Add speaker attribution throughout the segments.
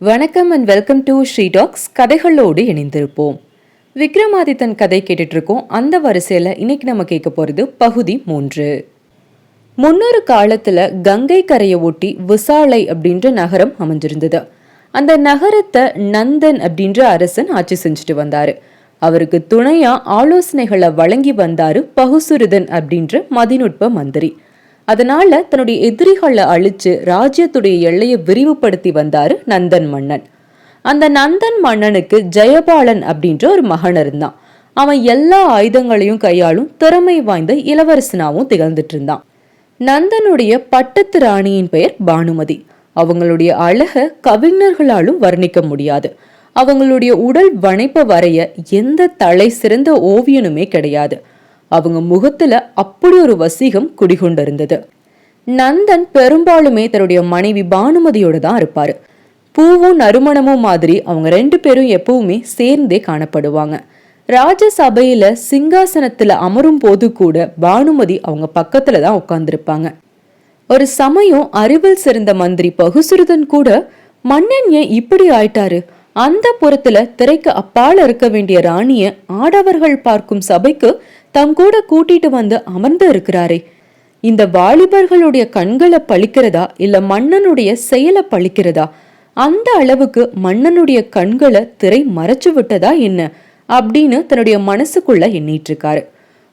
Speaker 1: வணக்கம் and welcome to Sri talks கதைகளோடு இணைந்திருப்போம். விக்ரமாதித்தன் கதை கேட்டுட்டு இருக்கோம் அந்த வரிசையில் இன்னைக்கு நம்ம கேட்க போகிறது பகுதி மூன்று. முன்னொரு காலத்தில் கங்கை கரையை ஒட்டி விசாலை அப்படின்ற நகரம் அமைஞ்சிருந்தது. அந்த நகரத்தை நந்தன் அப்படின்ற அரசன் ஆட்சி செஞ்சுட்டு வந்தார். அவருக்கு துணையாக ஆலோசனைகளை வழங்கி வந்தார் பகுசுருதன் அப்படின்ற மதிநுட்ப மந்திரி. அதனால தன்னுடைய எதிரிகளை அழிச்சு ராஜ்யத்துடைய எல்லையை விரிவுபடுத்தி வந்தாரு நந்தன் மன்னன். அந்த நந்தன் மன்னனுக்கு ஜெயபாலன் அப்படின்ற ஒரு மகன் இருந்தான். அவன் எல்லா ஆயுதங்களையும் கையாளும் திறமை வாய்ந்த இளவரசனாவும் திகழ்ந்துட்டு இருந்தான். நந்தனுடைய பட்டத்து ராணியின் பெயர் பானுமதி. அவங்களுடைய அழக கவிஞர்களாலும் வர்ணிக்க முடியாது. அவங்களுடைய உடல் வனைப்ப வரைய எந்த தலை சிறந்த ஓவியனுமே கிடையாது. அவங்க முகத்துல அப்படி ஒரு வசீகம் குடிகொண்டிருந்தது. நந்தன் பெரும்பாலுமே தன்னுடைய மனைவி பானுமதியோட தான் இருப்பாரு. பூவும் நறுமணமும் மாதிரி அவங்க ரெண்டு பேரும் எப்பவுமே சேர்ந்தே காணப்படுவாங்க. ராஜசபையில சிங்காசனத்துல அமரும் போது கூட பானுமதி அவங்க பக்கத்துல தான் உட்கார்ந்துருப்பாங்க. ஒரு சமயம் அறிவில் சிறந்த மந்திரி பகுசுருதன் கூட மன்னன் ஏன் இப்படி ஆயிட்டாரு? அந்த புறத்துல திரைக்கு அப்பால் இருக்க வேண்டிய ராணிய ஆடவர்கள் பார்க்கும் சபைக்கு தம் கூட கூட்டிட்டு வந்து அமர்ந்து இருக்கிறாரே. இந்த வாலிபர்களுடைய கண்களை பழிக்கிறதா இல்ல மன்னனுடைய செயலை பழிக்கிறதா? அந்த அளவுக்கு மன்னனுடைய கண்களை திரை மறைச்சு விட்டதா என்ன? அப்படின்னு தன்னுடைய மனசுக்குள்ள எண்ணிட்டு இருக்காரு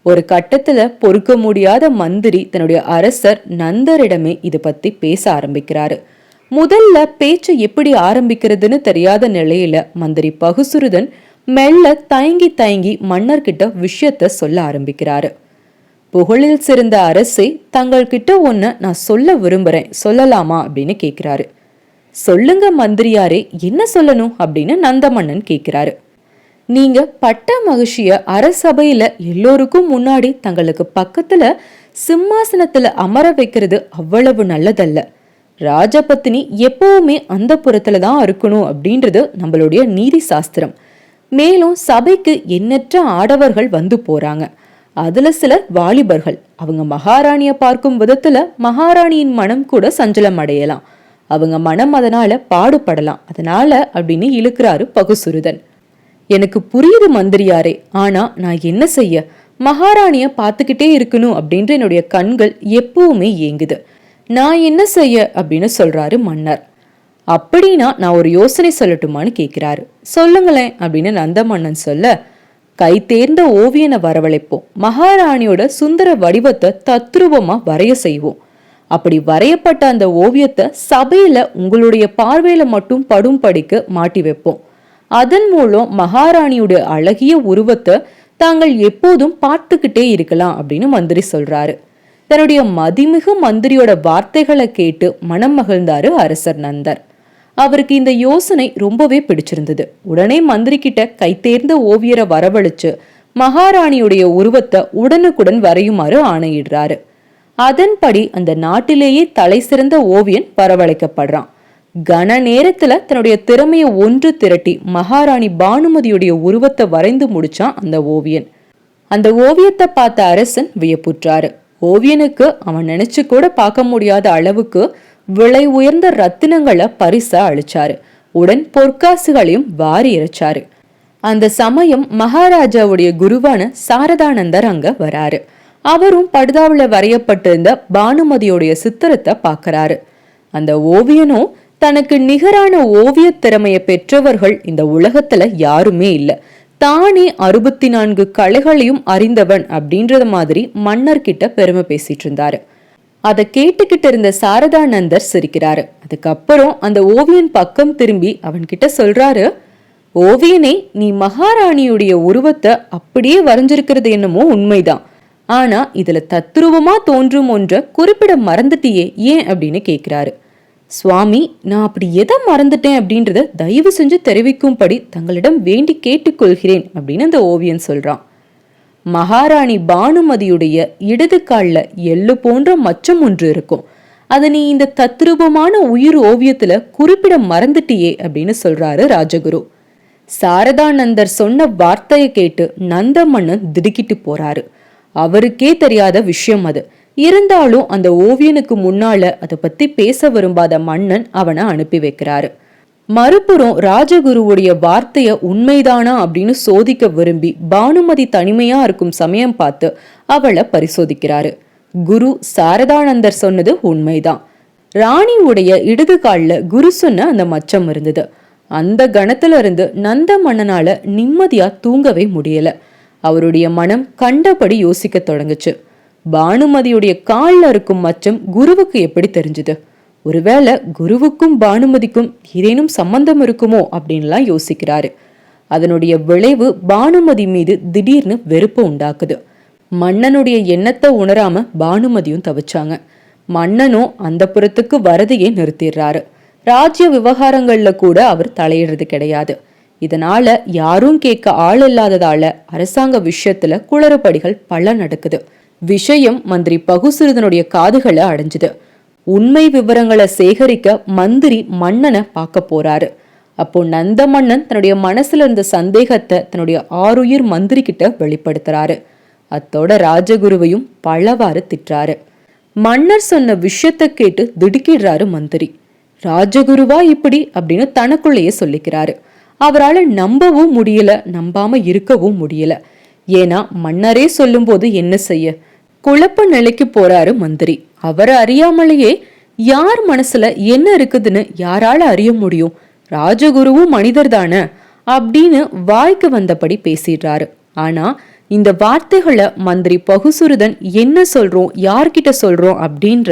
Speaker 1: ஒரு கட்டத்துல பொறுக்க முடியாத மந்திரி தன்னுடைய அரசர் நந்தரிடமே இது பத்தி பேச ஆரம்பிக்கிறாரு. முதல்ல பேச்சு எப்படி ஆரம்பிக்கிறதுன்னு தெரியாத நிலையில மந்திரி பகுசுருதன் மெல்ல தயங்கி தயங்கி மன்னர்கிட்ட விஷயத்த சொல்ல ஆரம்பிக்கிறாரு. புகழில் சிறந்த அரசை தங்கள்கிட்ட ஒன்று நான் சொல்ல விரும்புறேன் சொல்லலாமா அப்படின்னு கேக்குறாரு. சொல்லுங்க மந்திரியாரே என்ன சொல்லணும் அப்படின்னு நந்தமன்னன் கேக்குறாரு. நீங்க பட்ட மகிழ்ச்சிய அரசபையில எல்லோருக்கும் முன்னாடி தங்களுக்கு பக்கத்துல சிம்மாசனத்துல அமர வைக்கிறது அவ்வளவு நல்லதல்ல. ராஜபத்தினி எப்பவுமே அந்த புறத்துல தான் இருக்கணும் அப்படின்றது நம்மளுடைய நீதி சாஸ்திரம். மேலும் சபைக்கு எண்ணற்ற ஆடவர்கள் வந்து போறாங்க. அதுல சிலர் வாலிபர்கள். அவங்க மகாராணிய பார்க்கும் விதத்துல மகாராணியின் மனம் கூட சஞ்சலம் அடையலாம். அவங்க மனம் அதனால பாடுபடலாம். அதனால அப்படின்னு இழுக்கிறாரு பகுசுருதன். எனக்கு புரியுது மந்திரியாரே ஆனா நான் என்ன செய்ய? மகாராணிய பார்த்துக்கிட்டே இருக்கணும் அப்படின்ற என்னுடைய கண்கள் எப்பவுமே ஏங்குது. நான் என்ன செய்ய? அப்படின்னு சொல்றாரு மன்னர். அப்படின்னா நான் ஒரு யோசனை சொல்லட்டுமான்னு கேட்கிறாரு சொல்லுங்களேன் அப்படின்னு நந்தமன்னன் சொல்ல கை தேர்ந்த ஓவியனை வரவழைப்போம். மகாராணியோட சுந்தர வடிவத்தை தத்ரூபமா வரைய செய்வோம். அப்படி வரையப்பட்ட அந்த ஓவியத்தை சபையில உங்களுடைய பார்வையில மட்டும் படும் படிக்க மாட்டி வைப்போம். அதன் மூலம் மகாராணியோட அழகிய உருவத்தை தாங்கள் எப்போதும் பார்த்துக்கிட்டே இருக்கலாம் அப்படின்னு மந்திரி சொல்றாரு. தன்னுடைய மதிமிகு மந்திரியோட வார்த்தைகளை கேட்டு மனம் மகிழ்ந்தாரு அரசர் நந்தர். அவருக்கு இந்த யோசனை ரொம்பவே பிடிச்சிருந்தது. உடனே மந்திரி கிட்ட கைத்தேர்ந்த ஓவியரை வரவழைச்சு மகாராணியுடைய உருவத்தை உடனுக்குடன் வரையுமாறு ஆணையிடுறாரு. அதன்படி அந்த நாட்டிலேயே தலை சிறந்த ஓவியன் வரவழைக்கப்படுறான். கன நேரத்துல தன்னுடைய திறமையை ஒன்று திரட்டி மகாராணி பானுமதியுடைய உருவத்தை வரைந்து முடிச்சான் அந்த ஓவியன். அந்த ஓவியத்தை பார்த்த அரசன் வியப்புற்றாரு. ஓவியனுக்கு அவன் நினைச்சு கூட பார்க்க முடியாத அளவுக்கு விலை உயர்ந்த ரத்தினங்களை பரிசா அழிச்சாரு உடன் பொற்காசுகளையும் வாரி இறைச்சாரு. அந்த சமயம் மகாராஜாவுடைய குருவான சாரதானந்தர் அங்க வராரு. அவரும் படுதாவில் வரையப்பட்டிருந்த பானுமதியுடைய சித்திரத்தை பார்க்கறாரு. அந்த ஓவியனும் தனக்கு நிகரான ஓவிய திறமையை பெற்றவர்கள் இந்த உலகத்துல யாருமே இல்லை. தானே அறுபத்தி நான்கு கலைகளையும் அறிந்தவன் அப்படின்றத மாதிரி மன்னர்கிட்ட பெருமை பேசிட்டு இருந்தாரு. அதை கேட்டுக்கிட்டு இருந்த சாரதானந்தர் சிரிக்கிறாரு. அதுக்கப்புறம் அந்த ஓவியன் பக்கம் திரும்பி அவன்கிட்ட சொல்றாரு ஓவியனே நீ மகாராணியுடைய உருவத்தை அப்படியே வரைஞ்சிருக்கிறது என்னமோ உண்மைதான். ஆனா இதுல தத்ரூபமா தோன்றும் ஒன்ற குறிப்பிட மறந்துட்டியே ஏன் அப்படின்னு கேட்கிறாரு சுவாமி நான் அப்படி எதை மறந்துட்டேன் அப்படின்றத தயவு செஞ்சு தெரிவிக்கும்படி தங்களிடம் வேண்டி கேட்டுக்கொள்கிறேன் அப்படின்னு அந்த ஓவியன் சொல்றான். மகாராணி பானுமதியுடைய இடது காலில் எள்ளு போன்ற மச்சம் ஒன்று இருக்கும். அதை நீ இந்த தத்ரூபமான உயிர் ஓவியத்துல குறிப்பிட மறந்துட்டியே அப்படின்னு சொல்றாரு ராஜகுரு. சாரதானந்தர் சொன்ன வார்த்தையை கேட்டு நந்தமன்னன் திடுக்கிட்டு போறாரு. அவருக்கே தெரியாத விஷயம் அது. இருந்தாலும் அந்த ஓவியனுக்கு முன்னால அதை பத்தி பேச விரும்பாத மன்னன் அவனை அனுப்பி வைக்கிறாரு. மறுபுறம் ராஜகுருவுடைய வார்த்தைய உண்மைதானா அப்படின்னு சோதிக்க விரும்பி பானுமதி தனிமையா இருக்கும் சமயம் பார்த்து அவளை பரிசோதிக்கிறாரு. குரு சாரதானந்தர் சொன்னது உண்மைதான். ராணியுடைய இடது காலில் குரு சொன்ன அந்த மச்சம் இருந்தது. அந்த கணத்துல இருந்து நந்த மன்னனால நிம்மதியா தூங்கவே முடியல. அவருடைய மனம் கண்டபடி யோசிக்க தொடங்குச்சு. பானுமதியுடைய காலில் இருக்கும் மச்சம் குருவுக்கு எப்படி தெரிஞ்சுது? ஒருவேளை குருவுக்கும் பானுமதிக்கும் ஏதேனும் சம்பந்தம் இருக்குமோ அப்படின்லாம் யோசிக்கிறாரு. அதனுடைய விளைவு பானுமதி மீது திடீர்னு வெறுப்பு உண்டாக்குது. மன்னனுடைய எண்ணத்தை உணராம பானுமதியும் தவிச்சாங்க. மன்னனும் அந்த புறத்துக்கு வரதையே நிறுத்திடுறாரு. ராஜ்ய விவகாரங்கள்ல கூட அவர் தலையிடுறது கிடையாது. இதனால யாரும் கேட்க ஆள் இல்லாததால அரசாங்க விஷயத்துல குளறுபடிகள் பல நடக்குது. விஷயம் மந்திரி பகுசிறுதனுடைய காதுகளை அடைஞ்சுது. உண்மை விவரங்களை சேகரிக்க மந்திரி மன்னனை பார்க்க போறாரு. அப்போ நந்த மன்னன் தன்னுடைய மனசுல இருந்த சந்தேகத்தை தன்னுடைய ஆறுயிர் மந்திரி கிட்ட வெளிப்படுத்துறாரு. அத்தோட ராஜகுருவையும் பலவாறு திட்டுறாரு. மன்னர் சொன்ன விஷயத்த கேட்டு திடுக்கிடுறாரு மந்திரி. ராஜகுருவா இப்படி அப்படின்னு தனக்குள்ளேயே சொல்லிக்கிறாரு. அவரால் நம்பவும் முடியல நம்பாம இருக்கவும் முடியல. ஏன்னா மன்னரே சொல்லும்போது என்ன செய்ய? குழப்ப நிலைக்கு போறாரு மந்திரி. அவரை அறியாமலேயே யார் மனசுல என்ன இருக்குதுன்னு யாரால அறிய முடியும்? ராஜகுருவும் மனிதர் தானே அப்படின்னு வாய்க்கு வந்தபடி பேசிடுறாரு. ஆனா இந்த வார்த்தைகளை மந்திரி பகுசுருதன் என்ன சொல்றோம் யார்கிட்ட சொல்றோம் அப்படின்ற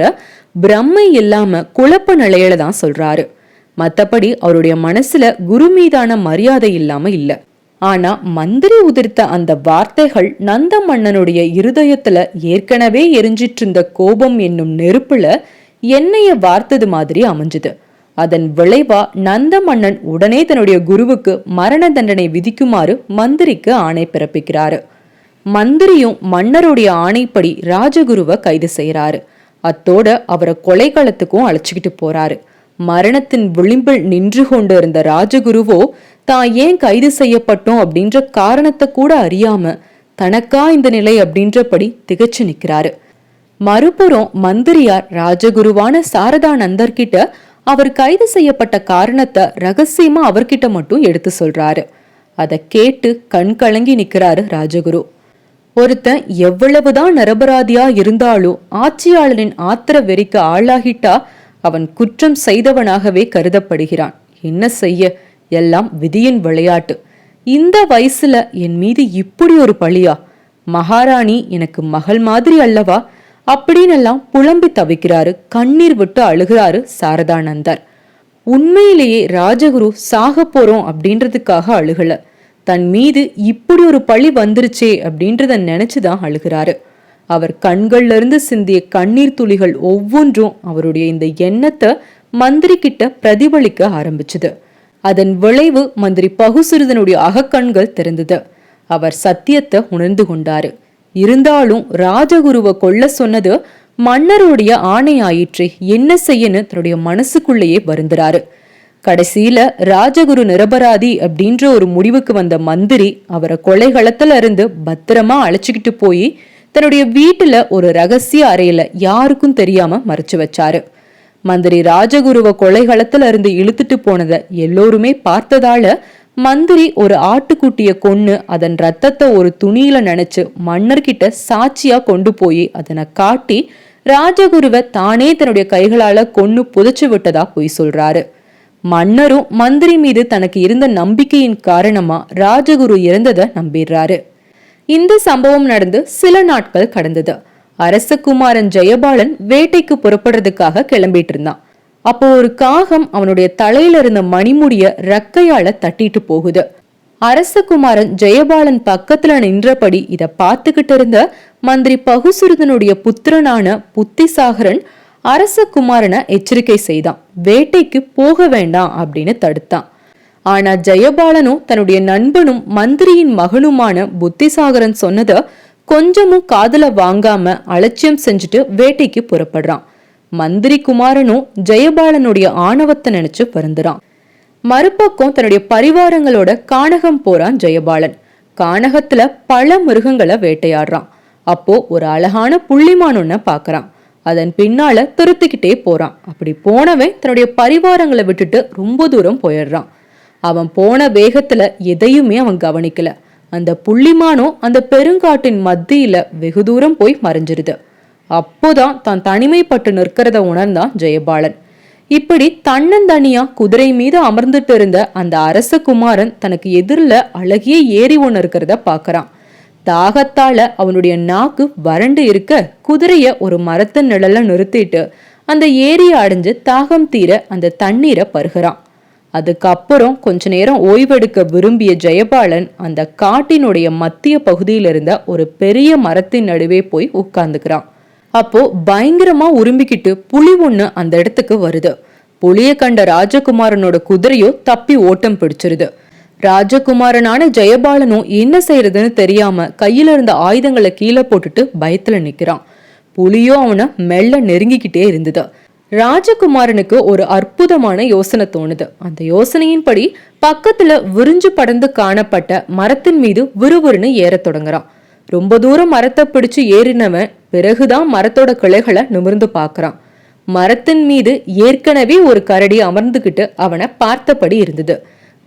Speaker 1: பிரம்மை இல்லாம குழப்ப நிலையில தான் சொல்றாரு. மத்தபடி அவருடைய மனசுல குரு மீதான மரியாதை இல்லாம இல்லை. ஆனா மந்திரி உதிர்த்த அந்த வார்த்தைகள் நந்த மன்னனுடைய இருதயத்துல ஏற்கனவே எரிஞ்சிட்டு இருந்த கோபம் என்னும் நெருப்புல எண்ணெய வார்த்தது மாதிரி அமைஞ்சுது. அதன் விளைவா நந்த மன்னன் உடனே தன்னுடைய குருவுக்கு மரண தண்டனை விதிக்குமாறு மந்திரிக்கு ஆணை பிறப்பிக்கிறாரு. மந்திரியும் மன்னருடைய ஆணைப்படி ராஜகுருவை கைது செய்யறாரு அத்தோட அவரை கொலைக்களத்துக்கும் அழைச்சிக்கிட்டு போறாரு. மரணத்தின் விளிம்பில் நின்று கொண்டிருந்த ராஜகுருவோ தான் ஏன் கைது செய்யப்பட்டோம்? அப்படின்ற காரணத்தை கூட அறியாம தனக்கா இந்த நிலை? அப்படின்றபடி திகச்சு நிற்கிறாரு மறுபுறம் மந்திரியார் ராஜகுருவான சாரதானந்தர்கிட்ட அவர் கைது செய்யப்பட்ட காரணத்தை ரகசியமா அவர்கிட்ட மட்டும் எடுத்து சொல்றாரு. அதை கேட்டு கண் கலங்கி நிக்கிறாரு ராஜகுரு. ஒருத்தன் எவ்வளவுதான் நரபராதியா இருந்தாலும் ஆட்சியாளரின் ஆத்திர வெறிக்கு ஆளாகிட்டா அவன் குற்றம் செய்தவனாகவே கருதப்படுகிறான். என்ன செய்ய? எல்லாம் விதியின் விளையாட்டு. இந்த வயசுல என் மீது இப்படி ஒரு பழியா? மகாராணி எனக்கு மகள் மாதிரி அல்லவா? அப்படின்னு எல்லாம் புலம்பி தவிக்கிறாரு. கண்ணீர் விட்டு அழுகிறாரு சாரதானந்தர். உண்மையிலேயே ராஜகுரு சாக போறோம் அப்படின்றதுக்காக அழுகல. தன் மீது இப்படி ஒரு பழி வந்துருச்சே அப்படின்றத நினைச்சுதான் அழுகிறாரு. அவர் கண்கள்ல இருந்து சிந்திய கண்ணீர் துளிகள் ஒவ்வொன்றும் அவருடைய இந்த எண்ணத்தை மந்திரி கிட்ட பிரதிபலிக்க ஆரம்பிச்சது. அதன் விளைவு மந்திரி பகுசுருதனுடைய அகக்கண்கள் திறந்தது அவர் சத்தியத்தை உணர்ந்து கொண்டாரு. இருந்தாலும் ராஜகுருவை கொல்ல சொன்னது மன்னருடைய ஆணையாயிற்று என்ன செய்யன்னு தன்னுடைய மனசுக்குள்ளேயே வருந்துறாரு. கடைசியில ராஜகுரு நிரபராதி அப்படின்ற ஒரு முடிவுக்கு வந்த மந்திரி அவரை கொலைகளத்துல இருந்து பத்திரமா அழைச்சிக்கிட்டு போய் தன்னுடைய வீட்டுல ஒரு ரகசிய அறையில யாருக்கும் தெரியாம மறைச்சு வச்சாரு. மந்திரி ராஜகுருவ கொலைகளத்துல இருந்து இழுத்துட்டு போனதை எல்லோருமே பார்த்ததால மந்திரி ஒரு ஆட்டுக்குட்டிய கொன்னு அதன் ரத்தத்தை ஒரு துணியில நினைச்சு மன்னர்கிட்ட சாட்சியா கொண்டு போய் அதனை காட்டி ராஜகுருவை தானே தன்னுடைய கைகளால கொன்னு புதைச்சு விட்டதா போய் சொல்றாரு. மன்னரும் மந்திரி மீது தனக்கு இருந்த நம்பிக்கையின் காரணமா ராஜகுரு இறந்ததை நம்பிடுறாரு இந்த சம்பவம் நடந்து சில நாட்கள் கடந்தது. அரசகுமாரன் ஜெயபாலன் வேட்டைக்கு புறப்படுறதுக்காக கிளம்பிட்டு இருந்தான் அப்போ ஒரு காகம் அவனுடைய தலையில இருந்த மணிமுடிய ரக்கையால தட்டிட்டு போகுது. அரசகுமாரன் ஜெயபாலன் பக்கத்துல நின்றபடி இத பார்த்துக்கிட்டு இருந்த மந்திரி பகுசுருதனுடைய புத்திரனான புத்திசாகரன் அரசகுமாரனை எச்சரிக்கை செய்தான். வேட்டைக்கு போக வேண்டாம் அப்படின்னு தடுத்தான். ஆனா ஜெயபாலனும் தன்னுடைய நண்பனும் மந்திரியின் மகனுமான புத்திசாகரன் சொன்னத கொஞ்சமும் காதல வாங்காம அலட்சியம் செஞ்சுட்டு வேட்டைக்கு புறப்படுறான். மந்திரி குமாரனும் ஜெயபாலனுடைய ஆணவத்தை நினைச்சு பருந்துறான் மறுபக்கம் தன்னுடைய பரிவாரங்களோட கானகம் போறான் ஜெயபாலன். கானகத்துல பல மிருகங்களை வேட்டையாடுறான். அப்போ ஒரு அழகான புள்ளிமான் ஒன்ன பாக்குறான். அதன் பின்னால துரத்துக்கிட்டே போறான். அப்படி போனவன் தன்னுடைய பரிவாரங்களை விட்டுட்டு ரொம்ப தூரம் போயிடுறான். அவன் போன வேகத்துல எதையுமே அவன் கவனிக்கல. அந்த புள்ளிமானோ அந்த பெருங்காட்டின் மத்தியில வெகு தூரம் போய் மறைஞ்சிருது. அப்போதான் தான் தனிமைப்பட்டு நிற்கிறத உணர்ந்தான் ஜெயபாலன். இப்படி தன்னந்தனியா குதிரை மீது அமர்ந்துட்டு இருந்த அந்த அரச குமாரன் தனக்கு எதிரில் அழகிய ஏரி ஒன்று இருக்கிறத பார்க்கறான். தாகத்தால அவனுடைய நாக்கு வறண்டு இருக்க குதிரைய ஒரு மரத்தின் நிழல நிறுத்திட்டு அந்த ஏரியை அடைஞ்சு தாகம் தீர அந்த தண்ணீரை பருகிறான். அதுக்கப்புறம் கொஞ்ச நேரம் ஓய்வெடுக்க விரும்பிய ஜெயபாலன் அந்த காட்டினுடைய மத்திய பகுதியில் இருந்த ஒரு பெரிய மரத்தின் நடுவே போய் உட்கார்ந்துக்கிறான். அப்போ பயங்கரமா உரும்பிக்கிட்டு புலி ஒண்ணு அந்த இடத்துக்கு வருது. புலிய கண்ட ராஜகுமாரனோட குதிரையோ தப்பி ஓட்டம் பிடிச்சிருது. ராஜகுமாரனான ஜெயபாலனும் என்ன செய்யறதுன்னு தெரியாம கையில இருந்த ஆயுதங்களை கீழே போட்டுட்டு பயத்துல நிக்கிறான். புலியோ அவனை மெல்ல நெருங்கிக்கிட்டே இருந்தது. ராஜகுமாரனுக்கு ஒரு அற்புதமான யோசனை தோணுது. அந்த யோசனையின்படி பக்கத்துல விரிஞ்சு படந்து காணப்பட்ட மரத்தின் மீது விறுவிறுன்னு ஏறத் தொடங்குறான். ரொம்ப தூரம் மரத்தை பிடிச்சு ஏறினவன் பிறகுதான் மரத்தோட கிளைகளை நிமிர்ந்து பார்க்கறான். மரத்தின் மீது ஏற்கனவே ஒரு கரடி அமர்ந்துகிட்டு அவனை பார்த்தபடி இருந்தது.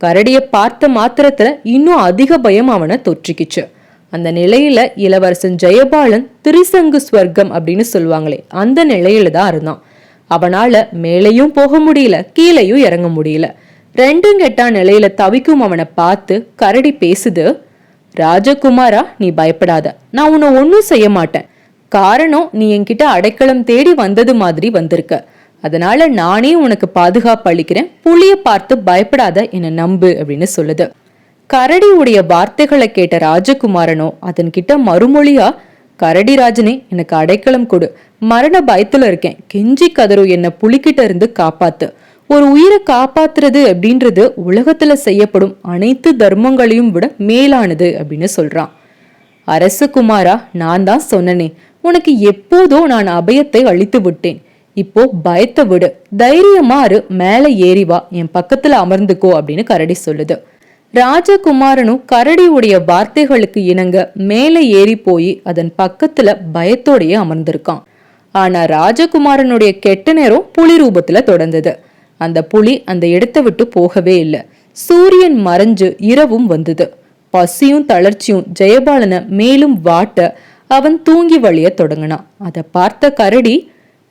Speaker 1: கரடியை பார்த்த மாத்திரத்துல இன்னும் அதிக பயம் அவனை தொற்றிக்கிச்சு. அந்த நிலையில இளவரசன் ஜெயபாலன் திரிசங்கு ஸ்வர்க்கம் அப்படின்னு சொல்லுவாங்களே அந்த நிலையில தான் இருந்தான். அவனால மேலையும் போக முடியல கீழையும் இறங்க முடியல. ரெண்டும் கெட்டா நிலையில தவிக்கும் அவனை பார்த்து கரடி பேசுது ராஜகுமாரா நீ பயப்படாத. நான் உன்னை ஒன்றும் செய்ய மாட்டேன். காரணம் நீ என்கிட்ட அடைக்கலம் தேடி வந்தது மாதிரி வந்திருக்க. அதனால நானே உனக்கு பாதுகாப்பு அளிக்கிறேன். புளிய பார்த்து பயப்படாத என்னை நம்பு அப்படின்னு சொல்லுது. கரடி உடைய வார்த்தைகளை கேட்ட ராஜகுமாரனோ அதன்கிட்ட மறுமொழியா கரடி ராஜனே எனக்கு அடைக்கலம் கொடு. மரண பயத்துல இருக்கேன். கெஞ்சி கதறு என்ன புலிக்கிட்ட இருந்து காப்பாத்து. ஒரு உயிரை காப்பாத்துறது அப்படின்றது உலகத்துல செய்யப்படும் அனைத்து தர்மங்களையும் விட மேலானது அப்படின்னு சொல்றான். அரசு குமாரா நான் தான் சொன்னனே. உனக்கு எப்போதோ நான் அபயத்தை அழித்து விட்டேன். இப்போ பயத்தை விடு. தைரியமாறு மேலே ஏறி வா. என் பக்கத்துல அமர்ந்துக்கோ அப்படின்னு கரடி சொல்லுது. ராஜகுமாரனும் கரடியுடைய வார்த்தைகளுக்கு இணங்க மேலே ஏறி போய் அதன் பக்கத்துல பயத்தோடையே அமர்ந்திருக்கான். ஆனா ராஜகுமாரனுடைய கெட்ட நேரம் புலி ரூபத்துல தொடர்ந்தது. அந்த புலி அந்த இடத்தை விட்டு போகவே இல்லை. சூரியன் மறைஞ்சு இரவும் வந்தது. பசியும் தளர்ச்சியும் ஜெயபாலனை மேலும் வாட்ட அவன் தூங்கி வழிய தொடங்கினான். அதை பார்த்த கரடி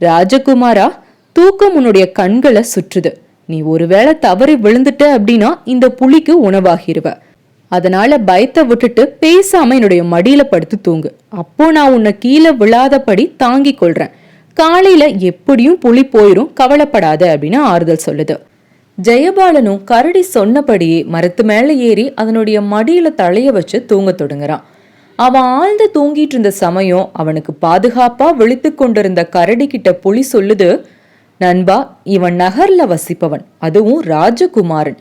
Speaker 1: ராஜகுமாரா தூக்கம் உன்னுடைய கண்களை சுற்றுது. நீ ஒருவேளை தவறி விழுந்துட்ட அப்படின்னா இந்த புலிக்கு உணவாகிருவ. அதனால பயத்தை விட்டுட்டு பேசாம என்னுடைய மடியில படுத்து தூங்கு. அப்போ நான் உன்னை கீழே விழாதபடி தாங்கிக் கொள்றேன். காலையில எப்படியும் புலி போயிரும் கவலைப்படாத அப்படின்னு ஆறுதல் சொல்லுது. ஜெயபாலனும் கரடி சொன்னபடியே மரத்து மேல ஏறி அதனுடைய மடியில தலைய வச்சு தூங்க தொடங்குறான். அவன் ஆழ்ந்து தூங்கிட்டு இருந்த சமயம் அவனுக்கு பாதுகாப்பா விழித்து கொண்டிருந்த கரடி கிட்ட புலி சொல்லுது நண்பா இவன் நகர்ல வசிப்பவன். அதுவும் ராஜகுமாரன்.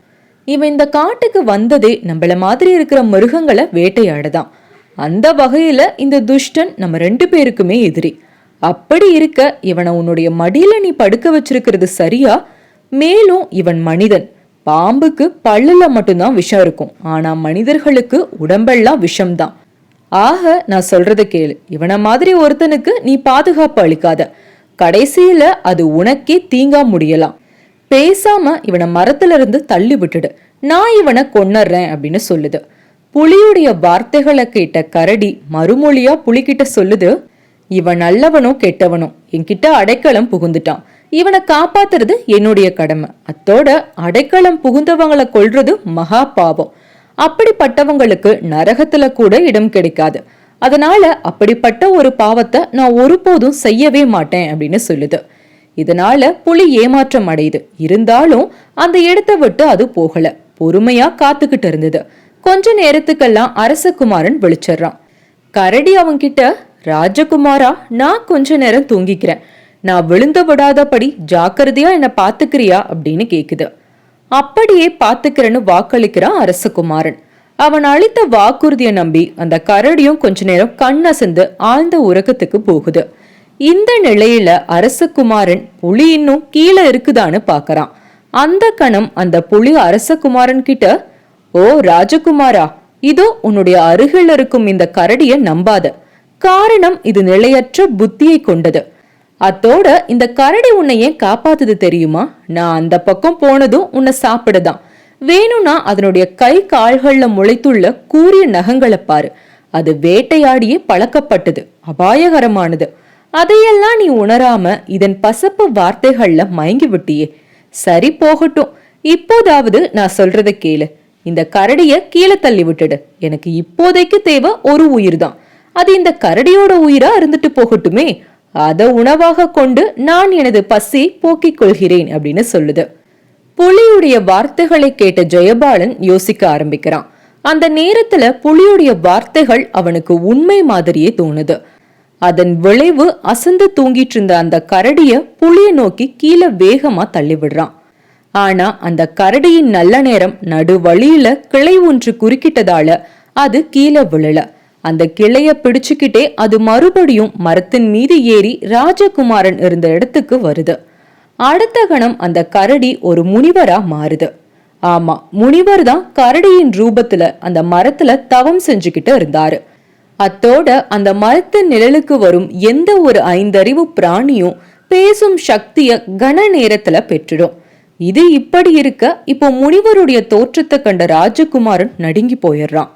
Speaker 1: இவன் இந்த காட்டுக்கு வந்ததே நம்மள மாதிரி இருக்கிற மிருகங்களை வேட்டையாடுதான். அந்த வகையில இந்த துஷ்டன் நம்ம ரெண்டு பேருக்குமே எதிரி. அப்படி இருக்க இவனை உன்னுடைய மடியில நீ படுக்க வச்சிருக்கிறது சரியா? மேலும் இவன் மனிதன். பாம்புக்கு பல்லுல மட்டும்தான் விஷம் இருக்கும். ஆனா மனிதர்களுக்கு உடம்பெல்லாம் விஷம்தான். ஆக நான் சொல்றத கேளு. இவனை மாதிரி ஒருத்தனுக்கு நீ பாதுகாப்பு அளிக்காத. கடைசியில அது உனக்கே தீங்கா முடியலாம். பேசாம இவனை மரத்துல இருந்து தள்ளி விட்டுடு. நான் இவனை கொன்னுறேன் அப்படின்னு சொல்லுது. புலியுடைய வார்த்தைகளை கேட்ட கரடி மறுமொழியா புலிகிட்ட சொல்லுது இவன் நல்லவனோ கெட்டவனோ? என்கிட்ட அடைக்கலம் புகுந்துட்டான். இவனை காப்பாத்துறது என்னுடைய கடமை. அத்தோட அடைக்கலம் புகுந்தவங்களை கொல்றது மகா பாவம். அப்படிப்பட்டவங்களுக்கு நரகத்துல கூட இடம் கிடைக்காது. அதனால அப்படிப்பட்ட ஒரு பாவத்தை நான் ஒருபோதும் செய்யவே மாட்டேன் அப்படின்னு சொல்லுது. இதனால புலி ஏமாற்றம் அடையுது. இருந்தாலும் அந்த இடத்தை விட்டு அது போகல. பொறுமையா காத்துக்கிட்டு இருந்தது. கொஞ்ச நேரத்துக்கெல்லாம் அரசகுமாரன் விழிச்சிடுறான். கரடி அவன்கிட்ட ராஜகுமாரா நான் கொஞ்ச நேரம் தூங்கிக்கிறேன். நான் விழுந்து விடாதபடி ஜாக்கிரதையா என்ன பாத்துக்கிறியா அப்படின்னு கேக்குது. அப்படியே பாத்துக்கிறேன்னு வாக்களிக்கிறான் அரசகுமாரன் அவன் அளித்த வாக்குறுதியை நம்பி அந்த கரடியும் கொஞ்ச நேரம் கண்ணசந்து ஆழ்ந்த உறக்கத்துக்கு போகுது. இந்த நிலையில அரசகுமாரன் புலி இன்னும் கீழே இருக்குதான்னு பாக்குறான் அந்த கணம் அந்த புலி அரசகுமாரன் கிட்ட ஓ ராஜகுமாரா இதோ உன்னுடைய அருகில் இருக்கும் இந்த கரடிய நம்பாத. காரணம் இது நிலையற்ற புத்தியை கொண்டது. அத்தோட இந்த கரடி உன்னை ஏன் காப்பாத்துது தெரியுமா? நான் அந்த பக்கம் போனதும் உன்னை சாப்பிடுதான். வேணும்னா அதனுடைய கை கால்களில் முளைத்துள்ள கூரிய நகங்களை பாரு. அது வேட்டையாடியே பழக்கப்பட்டது அபாயகரமானது. அதையெல்லாம் நீ உணராம இதன் பசப்பு வார்த்தைகள்ல மயங்கி விட்டியே. சரி போகட்டும். இப்போதாவது நான் சொல்றத கேளு. இந்த கரடிய கீழே தள்ளி விட்டுடு. எனக்கு இப்போதைக்கு தேவை ஒரு உயிர் தான் அது இந்த கரடியோட உயிரா இருந்துட்டு போகட்டுமே. அதை உணவாக கொண்டு நான் எனது பசியை போக்கிக் கொள்கிறேன் அப்படின்னு சொல்லுது. புலியுடைய வார்த்தைகளை கேட்ட ஜெயபாலன் யோசிக்க ஆரம்பிக்கிறான். அந்த நேரத்துல புலியுடைய வார்த்தைகள் அவனுக்கு உண்மை மாதிரியே தோணுது. அதன் விளைவு அசந்து தூங்கிட்டு இருந்த அந்த கரடிய புளிய நோக்கி கீழே வேகமா தள்ளி விடுறான் ஆனா அந்த கரடியின் நல்ல நேரம் நடு வழியில கிளை ஒன்று குறுக்கிட்டதால அது கீழே விழல. அந்த கிளைய பிடிச்சுக்கிட்டே அது மறுபடியும் மரத்தின் மீது ஏறி ராஜகுமாரன் இருந்த இடத்துக்கு வருது. அடுத்த கணம் அந்த கரடி ஒரு முனிவரா மாறுது. ஆமா முனிவர் தான் கரடியின் ரூபத்துல அந்த மரத்துல தவம் செஞ்சுக்கிட்டு இருந்தாரு. அத்தோட அந்த மரத்தின் நிழலுக்கு வரும் எந்த ஒரு ஐந்தறிவு பிராணியும் பேசும் சக்திய கன நேரத்துல பெற்றுடும். இது இப்படி இருக்க இப்போ முனிவருடைய தோற்றத்தை கண்ட ராஜகுமாரன் நடுங்கி போயிடுறான்.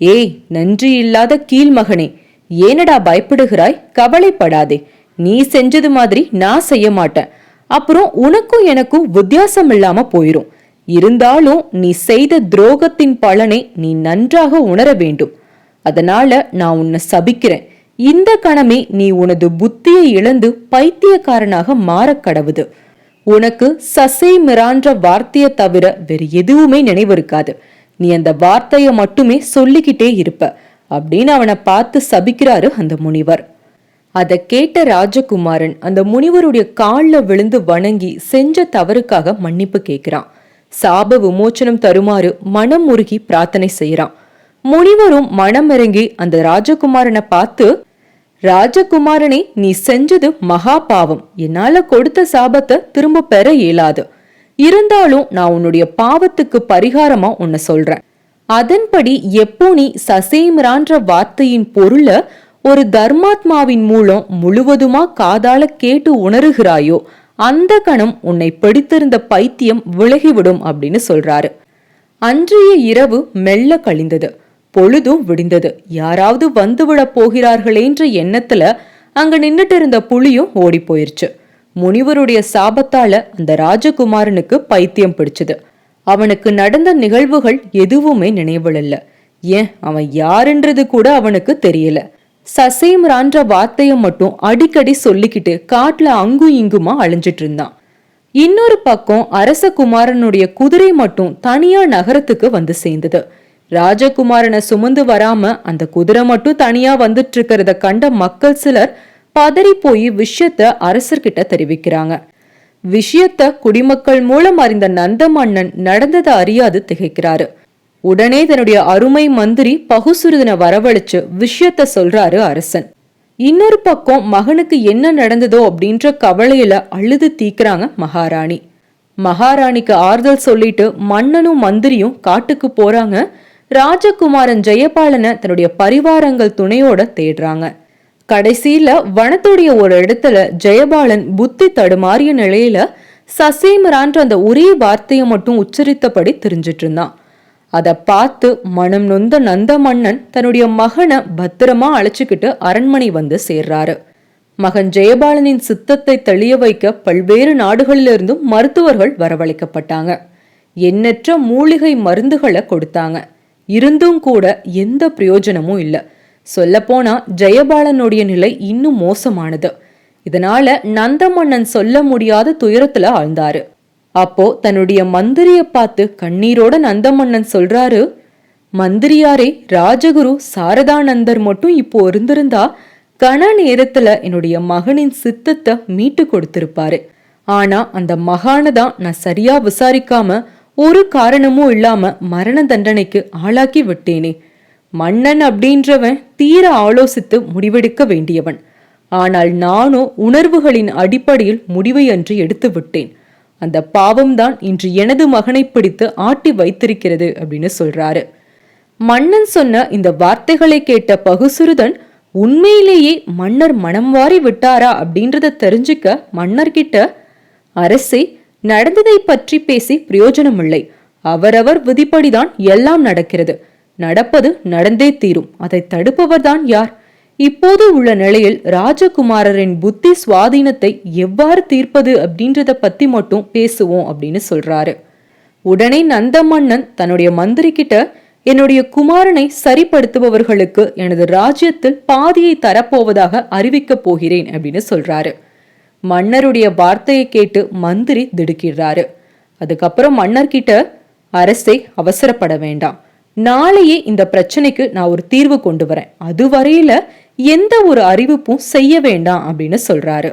Speaker 1: ஏய் நன்றி இல்லாத கீழ்மகனே ஏனடா பயப்படுகிறாய்? கவலைப்படாதே. நீ செஞ்சது மாதிரி நான் செய்ய மாட்டேன். அப்புறம் உனக்கும் எனக்கும் வித்தியாசம் இல்லாம போயிரும். இருந்தாலும் நீ செய்த துரோகத்தின் பலனை நீ நன்றாக உணர வேண்டும். அதனால நான் உன்னை சபிக்கிறேன். இந்த கணமே நீ உனது புத்தியை இழந்து பைத்தியக்காரனாக மாறக் கடவுது. உனக்கு சசை மிரான்ற வார்த்தையை தவிர வேறு எதுவுமே நினைவு இருக்காது நீ அந்த வார்த்தையை மட்டுமே சொல்லிக்கிட்டே இருப்ப அப்படின்னு அவனை பார்த்து சபிக்கிறாரு அந்த முனிவர். அதை கேட்ட ராஜகுமாரன் அந்த முனிவருடைய காலில் விழுந்து வணங்கி செஞ்ச தவறுக்காக மன்னிப்பு கேட்கிறான். சாப விமோச்சனம் தருமாறு மனம் முருகி பிரார்த்தனை செய்யறான் முனிவரும் மனம் இறங்கி அந்த ராஜகுமாரனை பார்த்து ராஜகுமாரனே நீ செஞ்சது மகா பாவம். என்னால கொடுத்த சாபத்தை திரும்ப பெற இயலாது. இருந்தாலும் நான் உன்னுடைய பாவத்துக்கு பரிகாரமா உன்னை சொல்றேன். அதன்படி எப்போ நீ சசேம்ரான்ற வார்த்தையின் பொருள ஒரு தர்மாத்மாவின் மூலம் முழுவதுமா காதால கேட்டு உணருகிறாயோ அந்த கணம் உன்னை பிடித்திருந்த பைத்தியம் விலகிவிடும் அப்படின்னு சொல்றாரு. அன்றைய இரவு மெல்ல கழிந்தது. பொழுதும் விடிந்தது. யாராவது வந்துவிடப் போகிறார்களேன்ற எண்ணத்துல அங்க நின்னுட்டு இருந்த புலியும் ஓடி போயிருச்சு முனிவருடைய சாபத்தால அந்த ராஜகுமாரனுக்கு பைத்தியம் பிடிச்சது. அவனுக்கு நடந்த நிகழ்வுகள் எதுவுமே நினைவில்ல. ஏன் அவன் யாருன்றது கூட அவனுக்கு தெரியல. சசேம்ரான்ற வார்த்தையை மட்டும் அடிக்கடி சொல்லிக்கிட்டு காட்டுல அங்கும் இங்குமா அழிஞ்சிட்டு இருந்தான். இன்னொரு பக்கம் அரசகுமாரனுடைய குதிரை மட்டும் தனியா நகரத்துக்கு வந்து சேர்ந்தது. ராஜகுமாரனை சுமந்து வராம அந்த குதிரை மட்டும் தனியா வந்துட்டு இருக்கிறத கண்ட மக்கள் சிலர் பதறி போய் விஷயத்த அரசர்கிட்ட தெரிவிக்கிறாங்க. விஷயத்த குடிமக்கள் மூலம் அறிந்த நந்த மன்னன் நடந்ததை அறியாது திகைக்கிறாரு. உடனே தன்னுடைய அருமை மந்திரி பகுசுருதனை வரவழைச்சு விஷயத்த சொல்றாரு அரசன். இன்னொரு பக்கம் மகனுக்கு என்ன நடந்ததோ அப்படின்ற கவலையில அழுது தீக்குறாங்க மகாராணி. மகாராணிக்கு ஆறுதல் சொல்லிட்டு மன்னனும் மந்திரியும் காட்டுக்கு போறாங்க. ராஜகுமாரன் ஜெயபாலனை தன்னுடைய பரிவாரங்கள் துணையோட தேடுறாங்க. கடைசியில வனத்துடைய ஒரு இடத்துல ஜெயபாலன் புத்தி தடுமாறிய நிலையில சசேமரான்ற அந்த ஒரே வார்த்தையை மட்டும் உச்சரித்தபடி தெரிஞ்சிட்டு இருந்தான். அதை பார்த்து மனம் நொந்த நந்த மன்னன் தன்னுடைய மகனை பத்திரமா அழைச்சிக்கிட்டு அரண்மனை வந்து சேர்றாரு. மகன் ஜெயபாலனின் சித்தத்தை தெளிய வைக்க பல்வேறு நாடுகளிலிருந்தும் மருத்துவர்கள் வரவழைக்கப்பட்டாங்க. எண்ணற்ற மூலிகை மருந்துகளை கொடுத்தாங்க. இருந்தும் கூட எந்த பிரயோஜனமும் இல்லை. சொல்லப்போனா ஜெயபாலனுடைய நிலை இன்னும் மோசமானது. இதனால நந்தமன்னன் சொல்ல முடியாத துயரத்துல ஆழ்ந்தாரு. அப்போ தன்னுடைய மந்திரிய பார்த்து கண்ணீரோட நந்தமன்னன் சொல்றாரு மந்திரியாரே ராஜகுரு சாரதானந்தர் மட்டும் இப்போ இருந்திருந்தா கன நேரத்துல என்னுடைய மகனின் சித்தத்தை மீட்டு கொடுத்திருப்பாரு. ஆனா அந்த மகானை தான் நான் சரியா விசாரிக்காம ஒரு காரணமும் இல்லாம மரண தண்டனைக்கு ஆளாக்கி விட்டேனே. மன்னன் அப்படின்றவன் தீர ஆலோசித்து முடிவெடுக்க வேண்டியவன். ஆனால் நானோ உணர்வுகளின் அடிப்படையில் முடிவை அன்று எடுத்து விட்டேன். அந்த பாவம்தான் இன்று எனது மகனை பிடித்து ஆட்டி வைத்திருக்கிறது அப்படின்னு சொல்றாரு. மன்னன் சொன்ன இந்த வார்த்தைகளை கேட்ட பகுசுருதன் உண்மையிலேயே மன்னர் மனம் வாரி விட்டாரா? அப்படின்றத தெரிஞ்சுக்க மன்னர்கிட்ட அரசே நடந்ததை பற்றி பேசி பிரயோஜனமில்லை. அவரவர் விதிப்படிதான் எல்லாம் நடக்கிறது. நடப்பது நடந்தே தீரும். அதை தடுப்பவர்தான் யார்? இப்போது உள்ள நிலையில் ராஜகுமாரரின் புத்தி சுவாதீனத்தை எவ்வாறு தீர்ப்பது அப்படின்றத பத்தி மட்டும் பேசுவோம் அப்படின்னு சொல்றாரு. உடனே நந்த மன்னன் தன்னுடைய மந்திரி கிட்ட என்னுடைய குமாரனை சரிப்படுத்துபவர்களுக்கு எனது ராஜ்யத்தில் பாதியை தரப்போவதாக அறிவிக்கப் போகிறேன் அப்படின்னு சொல்றாரு. மன்னருடைய வார்த்தையை கேட்டு மந்திரி திடுக்கிடுறாரு. அதுக்கப்புறம் மன்னர்கிட்ட அரசை அவசரப்பட வேண்டாம். நாளையே இந்த பிரச்சனைக்கு நான் ஒரு தீர்வு கொண்டு வரேன். அது வரையில எந்த ஒரு அறிவிப்பும் செய்ய வேண்டாம் அப்படின்னு சொல்றாரு.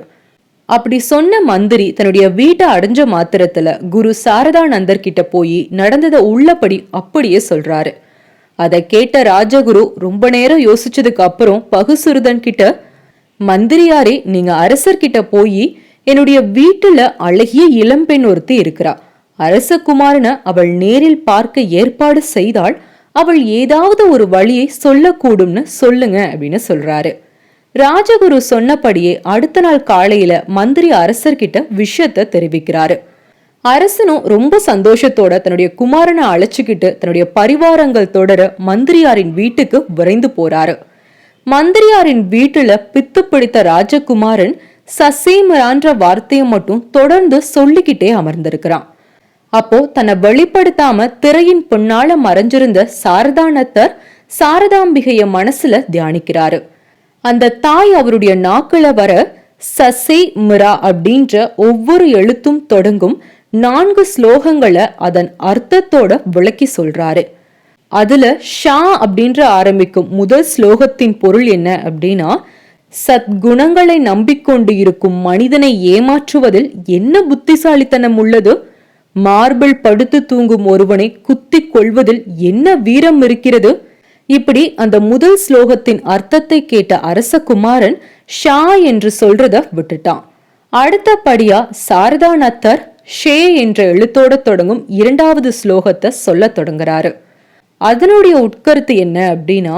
Speaker 1: அப்படி சொன்ன மந்திரி தன்னுடைய வீட்டை அடைஞ்ச மாத்திரத்துல குரு சாரதானந்தர் கிட்ட போய் நடந்ததை உள்ளபடி அப்படியே சொல்றாரு. அதை கேட்ட ராஜகுரு ரொம்ப நேரம் யோசிச்சதுக்கு அப்புறம் பகுசுருதன் கிட்ட மந்திரியாரே நீங்க அரசர்கிட்ட போய் என்னுடைய வீட்டுல அழகிய இளம்பெண் ஒருத்தி இருக்கிறா. அரசகுமாரனை அவள் நேரில் பார்க்க ஏற்பாடு செய்தால் அவள் ஏதாவது ஒரு வழியை சொல்லக்கூடும்னு சொல்லுங்க அப்படின்னு சொல்றாரு. ராஜகுரு சொன்னபடியே அடுத்த நாள் காலையில மந்திரி அரசர்கிட்ட விஷயத்த தெரிவிக்கிறாரு. அரசனும் ரொம்ப சந்தோஷத்தோட தன்னுடைய குமாரனை அழைச்சுக்கிட்டு தன்னுடைய பரிவாரங்கள் தொடர மந்திரியாரின் வீட்டுக்கு விரைந்து போறாரு. மந்திரியாரின் வீட்டுல பித்து பிடித்த ராஜகுமாரன் சசேமரான்ற வார்த்தையை மட்டும் தொடர்ந்து சொல்லிக்கிட்டே அமர்ந்திருக்கிறான். அப்போ தன்னை வெளிப்படுத்தாம திரையின் பொன்னால மறைஞ்சிருந்த சாரதானத்தர் சாரதாம்பிகைய மனசுல தியானிக்கிறாரு. அந்த தாய் அவருடைய நாக்குல வர சசே மிரா அப்படின்ற ஒவ்வொரு எழுத்தும் தொடங்கும் நான்கு ஸ்லோகங்களை அதன் அர்த்தத்தோட விளக்கி சொல்றாரு. அதுல ஷா அப்படின்ற ஆரம்பிக்கும் முதல் ஸ்லோகத்தின் பொருள் என்ன அப்படின்னா சத்குணங்களை நம்பிக்கொண்டு இருக்கும் மனிதனை ஏமாற்றுவதில் என்ன புத்திசாலித்தனம் உள்ளது? மார்பிள் படுத்து தூங்கும் ஒருவனை குத்தி கொள்வதில் என்ன வீரம் இருக்கிறது? இப்படி அந்த முதல் ஸ்லோகத்தின் அர்த்தத்தை கேட்ட அரசகுமாரன் ஷா என்று சொல்றத விட்டுட்டான். அடுத்தபடியா சாரதானத்தர் ஷே என்ற எழுத்தோட தொடங்கும் இரண்டாவது ஸ்லோகத்தை சொல்ல தொடங்குறாரு. அதனுடைய உட்கருத்து என்ன அப்படின்னா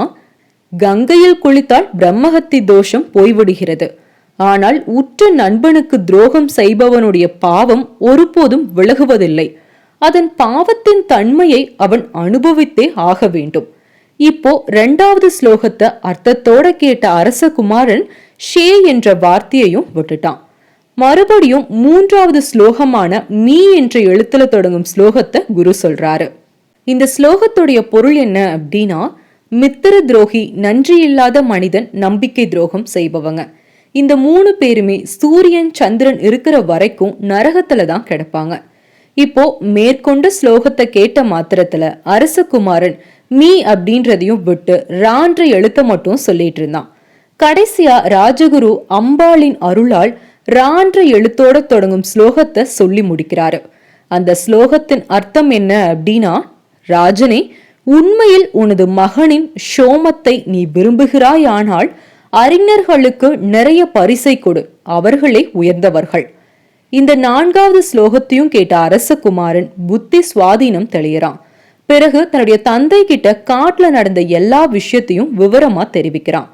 Speaker 1: கங்கையில் குளித்தால் பிரம்மஹத்தி தோஷம் போய்விடுகிறது. ஆனால் உற்ற நண்பனுக்கு துரோகம் செய்பவனுடைய பாவம் ஒருபோதும் விலகுவதில்லை. அதன் பாவத்தின் தன்மையை அவன் அனுபவித்தே ஆக வேண்டும். இப்போ ரெண்டாவது ஸ்லோகத்தை அர்த்தத்தோட கேட்ட அரசகுமாரன் ஷே என்ற வார்த்தையையும் விட்டுட்டான். மறுபடியும் மூன்றாவது ஸ்லோகமான மீ என்ற எழுத்துல தொடங்கும் ஸ்லோகத்தை குரு சொல்றாரு. இந்த ஸ்லோகத்துடைய பொருள் என்ன அப்படின்னா மித்திர துரோகி நன்றி இல்லாத மனிதன் நம்பிக்கை துரோகம் செய்பவங்க. இந்த மூணு பேருமே சூரியன் சந்திரன் இருக்கிற வரைக்கும் நரகத்துல தான் கிடப்பாங்க. இப்போ மேற்கொண்ட ஸ்லோகத்தை கேட்ட மாத்திரத்துல அரசகுமாரன் மீ அப்படின்றதையும் விட்டு ரான்ற எழுத்த மட்டும் சொல்லிட்டு இருந்தான். கடைசியா ராஜகுரு அம்பாளின் அருளால் ரான்ற எழுத்தோட தொடங்கும் ஸ்லோகத்தை சொல்லி முடிக்கிறாரு. அந்த ஸ்லோகத்தின் அர்த்தம் என்ன அப்படின்னா ராஜனே உண்மையில் உனது மகனின் சோமத்தை நீ விரும்புகிறாயானால் அறிஞர்களுக்கு நிறைய பரிசை கொடு அவர்களே உயர்ந்தவர்கள். இந்த நான்காவது ஸ்லோகத்தையும் கேட்ட அரசகுமாரன் புத்தி சுவாதீனம் தெளியறான். பிறகு தன்னுடைய தந்தை கிட்ட காட்டுல நடந்த எல்லா விஷயத்தையும் விவரமா தெரிவிக்கிறான்.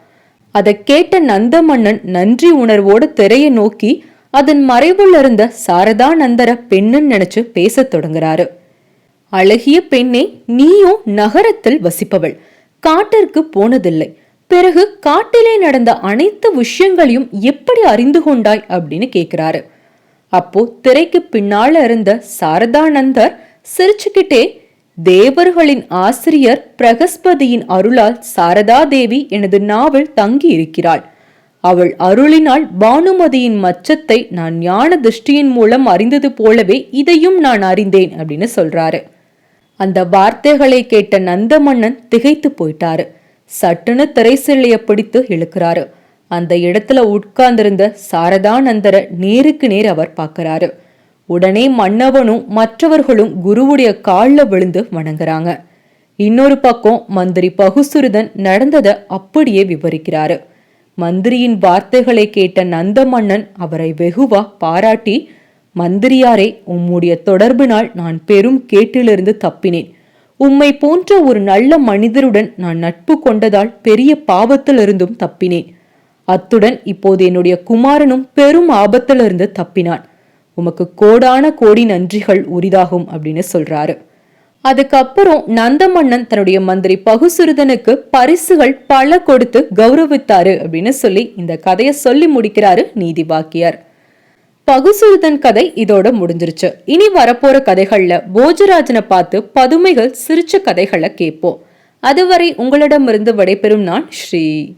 Speaker 1: அதை கேட்ட நந்த மன்னன் நன்றி உணர்வோடு திரையை நோக்கி அதன் மறைவுள்ள இருந்த சாரதா நந்தர பெண்ணுன்னு நினைச்சு பேசத் தொடங்குறாரு. அழகிய பெண்ணே நீயும் நகரத்தில் வசிப்பவள். காட்டிற்கு போனதில்லை. பிறகு காட்டிலே நடந்த அனைத்து விஷயங்களையும் எப்படி அறிந்து கொண்டாய் அப்படின்னு கேட்கிறாரு அப்போ திரைக்கு பின்னால இருந்த சாரதானந்தர் சிரிச்சுக்கிட்டே தேவர்களின் ஆசிரியர் பிரகஸ்பதியின் அருளால் சாரதா தேவி எனது நாவல் தங்கி இருக்கிறாள். அவள் அருளினால் பானுமதியின் மச்சத்தை நான் ஞான திருஷ்டியின் மூலம் அறிந்தது போலவே இதையும் நான் அறிந்தேன் அப்படின்னு சொல்றாரு. அந்த வார்த்தைகளை கேட்ட நந்தமன்னன் திகைத்து போயிட்டாரு. சட்டுன்னு திரைசெல்லைய பிடித்து இழுக்கிறாரு. அந்த இடத்துல உட்கார்ந்திருந்த சாரதானந்தர நேருக்கு நேர் அவர் பார்க்கறாரு. உடனே மன்னவனும் மற்றவர்களும் குருவுடைய காலில் விழுந்து வணங்குறாங்க. இன்னொரு பக்கம் மந்திரி பகுசுருதன் நடந்ததை அப்படியே விவரிக்கிறாரு. மந்திரியின் வார்த்தைகளை கேட்ட நந்த மன்னன் அவரை வெகுவா பாராட்டி மந்திரியாரே உம்முடைய தொடர்பினால் நான் பெரும் கேட்டிலிருந்து தப்பினேன். உம்மை போன்ற ஒரு நல்ல மனிதருடன் நான் நட்பு கொண்டதால் பெரிய பாவத்திலிருந்தும் தப்பினேன். அத்துடன் இப்போது என்னுடைய குமாரனும் பெரும் ஆபத்திலிருந்து தப்பினான். உமக்கு கோடான கோடி நன்றிகள் உரிதாகும் அப்படின்னு சொல்றாரு. அதுக்கப்புறம் நந்தமன்னன் தன்னுடைய மந்திரி பகுசுருதனுக்கு பரிசுகள் பல கொடுத்து கௌரவித்தாரு அப்படின்னு சொல்லி இந்த கதையை சொல்லி முடிக்கிறாரு நீதி பாக்கியார் பகுசுருதன் கதை இதோட முடிஞ்சிருச்சு. இனி வரப்போற கதைகள்ல போஜராஜனை பார்த்து பதுமைகள் சிரிச்ச கதைகளை கேட்போம். அதுவரை உங்களிடமிருந்து விடைபெறும் நான் ஸ்ரீ